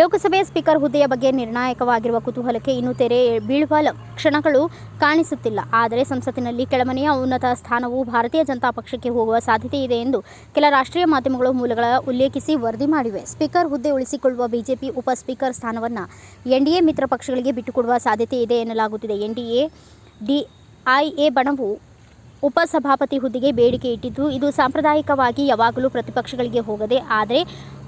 ಲೋಕಸಭೆ speaker ಹುದ್ದೆಯ ಬಗ್ಗೆ ನಿರ್ಣಾಯಕವಾಗಿರುವ ಕುತೂಹಲಕ್ಕೆ ಇನ್ನೂ ತೆರೆ ಬೀಳುವ ಕ್ಷಣಗಳು ಕಾಣಿಸುತ್ತಿಲ್ಲ. ಆದರೆ ಸಂಸತ್ತಿನಲ್ಲಿ ಕೆಳಮನೆಯ ಉನ್ನತ ಸ್ಥಾನವು ಭಾರತೀಯ ಜನತಾ ಪಕ್ಷಕ್ಕೆ ಹೋಗುವ ಸಾಧ್ಯತೆ ಇದೆ ಎಂದು ಕೆಲ ರಾಷ್ಟ್ರೀಯ ಮಾಧ್ಯಮಗಳು ಮೂಲಗಳ ಉಲ್ಲೇಖಿಸಿ ವರದಿ ಮಾಡಿವೆ. ಸ್ಪೀಕರ್ ಹುದ್ದೆ ಉಳಿಸಿಕೊಳ್ಳುವ ಬಿಜೆಪಿ ಉಪ ಸ್ಪೀಕರ್ ಸ್ಥಾನವನ್ನು ಎನ್ಡಿಎ ಮಿತ್ರ ಪಕ್ಷಗಳಿಗೆ ಬಿಟ್ಟುಕೊಡುವ ಸಾಧ್ಯತೆ ಇದೆ ಎನ್ನಲಾಗುತ್ತಿದೆ. ಎನ್ಡಿಎ ಡಿಐಎ ಬಣವು ಉಪಸಭಾಪತಿ ಹುದ್ದೆಗೆ ಬೇಡಿಕೆ ಇಟ್ಟಿದ್ದು, ಇದು ಸಾಂಪ್ರದಾಯಿಕವಾಗಿ ಯಾವಾಗಲೂ ಪ್ರತಿಪಕ್ಷಗಳಿಗೆ ಹೋಗದೆ, ಆದರೆ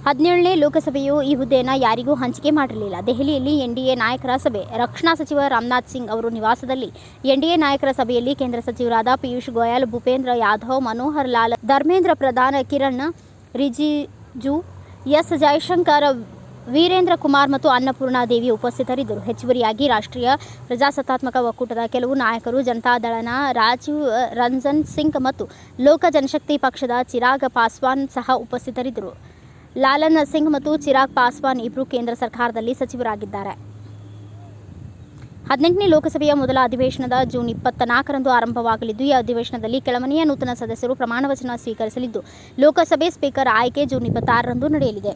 ಹದಿನೇಳನೇ ಲೋಕಸಭೆಯು ಈ ಹುದ್ದೆಯನ್ನು ಯಾರಿಗೂ ಹಂಚಿಕೆ ಮಾಡಿರಲಿಲ್ಲ. ದೆಹಲಿಯಲ್ಲಿ ಎನ್ಡಿಎ ನಾಯಕರ ಸಭೆ. ರಕ್ಷಣಾ ಸಚಿವ ರಾಮನಾಥ್ ಸಿಂಗ್ ಅವರು ನಿವಾಸದಲ್ಲಿ ಎನ್ಡಿಎ ನಾಯಕರ ಸಭೆಯಲ್ಲಿ ಕೇಂದ್ರ ಸಚಿವರಾದ ಪಿಯೂಷ್ ಗೋಯಲ್, ಭೂಪೇಂದ್ರ ಯಾದವ್, ಮನೋಹರ್ ಲಾಲ್, ಧರ್ಮೇಂದ್ರ ಪ್ರಧಾನ, ಕಿರಣ್ ರಿಜಿಜು, ಎಸ್. ಜಯಶಂಕರ್ ವೀರೇಂದ್ರ ಕುಮಾರ್ ಮತ್ತು ಅನ್ನಪೂರ್ಣ ದೇವಿ ಉಪಸ್ಥಿತರಿದ್ದರು. ಹೆಚ್ಚುವರಿಯಾಗಿ ರಾಷ್ಟ್ರೀಯ ಪ್ರಜಾಸತ್ತಾತ್ಮಕ ಒಕ್ಕೂಟದ ಕೆಲವು ನಾಯಕರು ಜನತಾದಳನ ರಾಜೀವ್ ರಂಜನ್ ಸಿಂಗ್ ಮತ್ತು ಲೋಕ ಜನಶಕ್ತಿ ಪಕ್ಷದ ಚಿರಾಗ್ ಪಾಸ್ವಾನ್ ಸಹ ಉಪಸ್ಥಿತರಿದ್ದರು. ಲಾಲನ್ ಸಿಂಗ್ ಮತ್ತು ಚಿರಾಗ್ ಪಾಸ್ವಾನ್ ಇಬ್ಬರು ಕೇಂದ್ರ ಸರ್ಕಾರದಲ್ಲಿ ಸಚಿವರಾಗಿದ್ದಾರೆ. ಹದಿನೆಂಟನೇ ಲೋಕಸಭೆಯ ಮೊದಲ ಅಧಿವೇಶನದ ಜೂನ್ ಇಪ್ಪತ್ತ ನಾಲ್ಕರಂದು ಆರಂಭವಾಗಲಿದ್ದು, ಈ ಅಧಿವೇಶನದಲ್ಲಿ ಕೆಳಮನೆಯ ನೂತನ ಸದಸ್ಯರು ಪ್ರಮಾಣವಚನ ಸ್ವೀಕರಿಸಲಿದ್ದು, ಲೋಕಸಭೆ ಸ್ಪೀಕರ್ ಆಯ್ಕೆ ಜೂನ್ ಇಪ್ಪತ್ತಾರರಂದು ನಡೆಯಲಿದೆ.